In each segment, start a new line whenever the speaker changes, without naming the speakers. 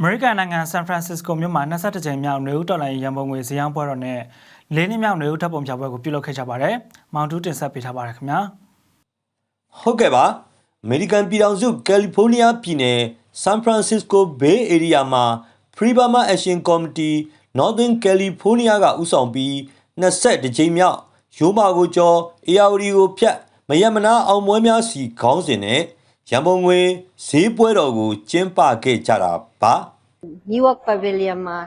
အမေရိကန်နိုင်ငံဆန်ဖရန်စစ္စကိုမြို့မှာ22ကြိမ်မြောက်နေဦးတော်လိုင်းရန်ပုံငွေဇယန်းပွဲတော်နဲ့လေးနှစ်မြောက်နေဦးထပ်ပုံပြပွဲကိုပြုလုပ်ခဲ့ကြပါတယ်။မောင်တူးတင်ဆက်ပေးထားပါတယ်ခင်ဗျာ
ဟုတ်ကဲ့ပါအမေရိကန်ပြည်ထောင်စုကယ်လီဖိုးနီးယားပြည်နယ်ဆန်ဖရန်စစ္စကိုဘေးအေရီးယားမှာ Free Burma Action Committee Northern California ကဦးဆောင်ပြီး22ကြိမ်မြောက်ရိုးမာကိုကျော် ARD ကိုဖြတ်မယမနာအောင်ပွဲများစီခေါင်းစဉ်နဲ့ ရန်ပုံငွေဈေးပွဲတော်ကိုကျင်းပခဲ့ကြတာပါ
New York Pavilion မှာ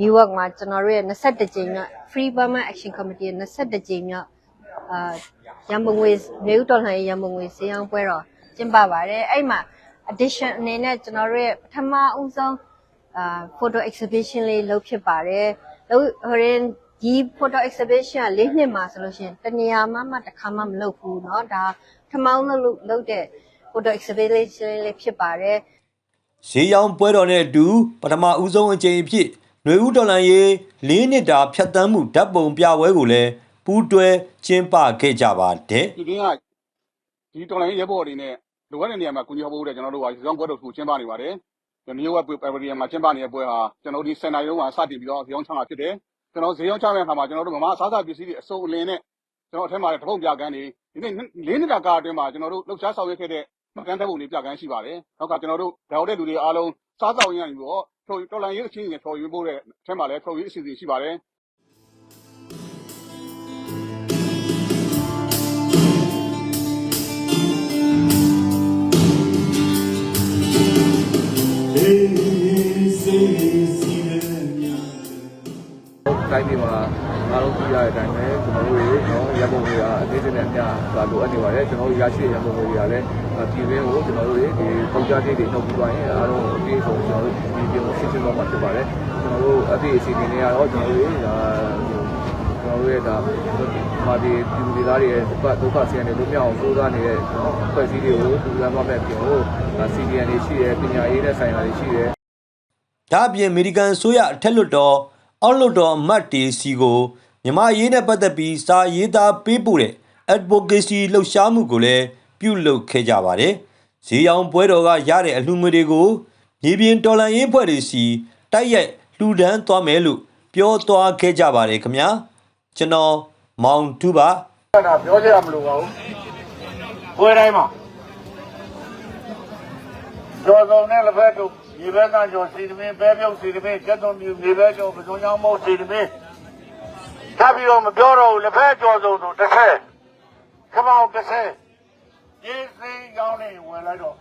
New York မှာကျွန်တော်တို့ရဲ့21ကြိမ်မြောက် Free Burma Action Committee ရဲ့21ကြိမ်မြောက်အာရန်ပုံငွေနေဦးတော်လှန်ရေးရန်ပုံငွေဈေးအောင်ပွဲတော်ကျင်းပပါတယ်အဲ့မှာ addition အနေနဲ့ကျွန်တော်တို့ရဲ့ပထမဦးဆုံးအာ photo exhibition လေးလုပ်ဖြစ်ပါတယ်လုပ်ဟိုရင်ဒီ photo exhibition က၄နှစ်မှာဆိုလို့ရှိရင်တနေရာမှမှတစ်ခါမှမလုပ်ဘူးเนาะဒါပထမဦးဆုံးလုပ်လုပ်တဲ့ photo exhibition လေးဖြစ်ပါတယ်
ဈေးရောင်းပွဲတော်နဲ့အတူပထမဦးဆုံးအကြိမ်အဖြစ်ຫນွေဦးတော်လန်ရေး၄နှစ်တာဖြတ်တန်းမှုဓာတ်ပုံပြပွဲကိုလည်းပူးတွဲကျင်းပခဲ့ကြပါတယ်
ဒီကင်းကဒီတော်လိုင်းရဲဘော်တွေနဲ့လိုအပ်တဲ့နေရာမှာကုညီဟောဖို့တဲ့ကျွန်တော်တို့ကဇောင်းပွဲတော်ကိုကျင်းပနေပါတယ်။ဒီမျိုးဝက်ပဗရီယာမှာကျင်းပနေတဲ့ပွဲဟာကျွန်တော်တို့ဒီစင်တာရုံးကစတင်ပြီးတော့ဇေယောင်းချမှာဖြစ်တယ်။ကျွန်တော်ဇေယောင်းချတဲ့အခါမှာကျွန်တော်တို့မမအစားအစာပစ္စည်းတွေအစုံအလင်နဲ့ကျွန်တော်အထက်မှာတပုံပြကန်းတွေဒီနေ့လေးနှစ်တာကာအတွင်းမှာကျွန်တော်တို့လှုပ်ရှားဆောင်ရွက်ခဲ့တဲ့ မကန်တဲ့ပုံတွေပြကန်းရှိပါတယ်။နောက်ကကျွန်တော်တို့ဓာတ်တဲ့လူတွေအားလုံးစားတောက်ရင်းပြီးတော့တော်လိုင်းရေးအချင်းချင်းထော်ယူဖို့တဲ့အထက်မှာလည်းထော်ယူအစီအစဉ်ရှိပါတယ်။
တိုင်းပြည်မှာ အားလုံးသိရတဲ့အတိုင်းပဲကျွန်တော်တို့ရေနော်ရပုံတွေကအသေးစိတ်နဲ့အများကလိုအပ်နေပါတယ်ကျွန်တော်တို့ရရှိတဲ့ရပုံတွေကလည်းပြည်တွင်းကိုကျွန်တော်တို့ရေဒီပုံကြသေးတွေနှုတ်ပြီးသွားရင်အားလုံးအပြည့်စုံကျွန်တော်တို့ဒီပြည်ကိုရှင်းရှင်းသွားမှာဖြစ်ပါတယ်ကျွန်တော်တို့အပြည့်အစီအစဉ်တွေကတော့ကျွန်တော်တို့ရေဒါကျွန်တော်တို့ရဲ့ဒါမာဒီပြည်သူသားတွေရဲ့ဒုက္ခဒုက္ခဆင်းရဲတွေလွတ်မြောက်အောင်ကြိုးစားနေတဲ့ဖွဲ့စည်းတွေကိုတူလမ်းသွားမဲ့ပြင်ကို CDN တွေရှိတယ်ပညာရေးနဲ့ဆိုင်ရာတွေရှိတယ်
ဒါအပြင်အမေရိကန်အစိုးရအထက်လွှတ်တော်အောက်လွှတ်တော်အမတ်တီစီကို မြန်မာရေးနဲ့ပတ်သက်ပြီးစာရေးသားပေးပို့တဲ့ advocacy လှုပ်ရှားမှုကိုလည်းပြုလုပ်ခဲ့ကြပါတယ်။ဈေးရောင်ပွဲတော်ကရတဲ့အလှူငွေတွေကိုမြေပြင်တော်လှန်ရေးဖွဲ့တွေစီတိုက်ရိုက်လှူဒန်းသွားမယ်လို့ပြောသွားခဲ့ကြပါတယ်ခင်ဗျာ။ကျွန်တော်မောင်တူပါ
တာပြောကြရမလို့ပါဘူးပွဲတိုင်းမှာကျော်စုံနဲ့လက်ဖက်တို့ရေဘက်ကကျော်စီသမင်းပဲပြုတ်စီသမင်းကျက်တော်မြူရေဘက်ကျော်ပစုံချောင်းမို့စီသမင်း ထပ်ပြီးတော့မပြောတော့ဘူးလက်ဖက်ကျော်စုံဆိုတစ်ဆယ်ခမောက်တစ်ဆယ်ရေးစိမ်းကောင်းနေဝင်လိုက်တော့